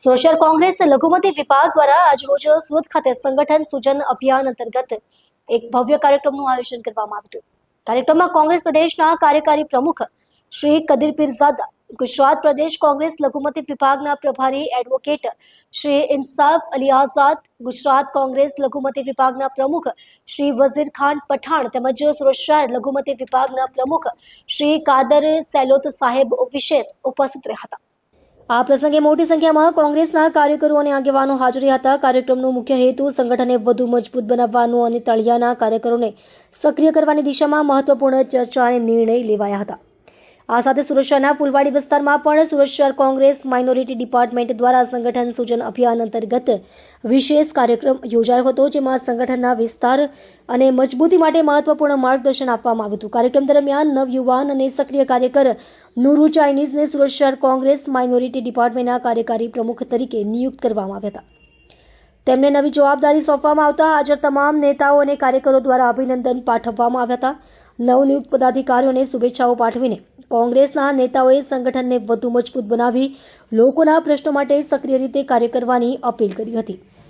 શહેર કોંગ્રેસ લઘુમતી વિભાગ દ્વારા આજરોજ સુરત ખાતે સંગઠન સૂચન અભિયાન અંતર્ગત એક ભવ્ય કાર્યક્રમનું આયોજન કરવામાં આવ્યું કાર્યક્રમમાં કોંગ્રેસ પ્રદેશના કાર્યકારી પ્રમુખ શ્રી કદીર પીરઝાદા, ગુજરાત પ્રદેશ કોંગ્રેસ લઘુમતી વિભાગના પ્રભારી એડવોકેટ શ્રી ઇન્સાફ અલી આઝાદ, ગુજરાત કોંગ્રેસ લઘુમતી વિભાગના પ્રમુખ શ્રી વઝીર ખાન પઠાણ તેમજ સુરત લઘુમતી વિભાગના પ્રમુખ શ્રી કાદર સેલોત સાહેબ વિશેષ ઉપસ્થિત રહ્યા હતા. આ પ્રસંગે મોટી સંખ્યામાં કોંગ્રેસના કાર્યકરો અને આગેવાનો હાજર હતા. કાર્યક્રમનો મુખ્ય હેતુ સંગઠનને વધુ મજબૂત બનાવવાનો અને તળિયાના કાર્યકરોને સક્રિય કરવાની દિશામાં મહત્વપૂર્ણ ચર્ચા અને નિર્ણય લેવાયા હતા. આ સાથે સુરક્ષાના ફૂલવાડી વિસ્તારમાં પણ સુરત શહેર કોંગ્રેસ માઇનોરિટી ડિપાર્ટમેન્ટ દ્વારા સંગઠન સૂચન અભિયાન અંતર્ગત વિશેષ કાર્યક્રમ યોજાયો હતો, જેમાં સંગઠનના વિસ્તાર અને મજબૂતી માટે મહત્વપૂર્ણ માર્ગદર્શન આપવામાં આવ્યું હતું. કાર્યક્રમ દરમિયાન નવયુવાન અને સક્રિય કાર્યકર નુરુ ચાઇનીઝને સુરત કોંગ્રેસ માઇનોરિટી ડિપાર્ટમેન્ટના કાર્યકારી પ્રમુખ તરીકે નિયુક્ત કરવામાં આવ્યા હતા. તેમને નવી જવાબદારી સોંપવામાં આવતા હાજર તમામ નેતાઓ અને કાર્યકરો દ્વારા અભિનંદન પાઠવવામાં આવ્યા હતા. નવનિયુક્ત પદાધિકારીઓને શુભેચ્છાઓ પાઠવીને કોંગ્રેસના નેતાઓએ સંગઠનને વધુ મજબૂત બનાવી લોકોના પ્રશ્નો માટે સક્રિય રીતે કાર્ય કરવાની અપીલ કરી હતી.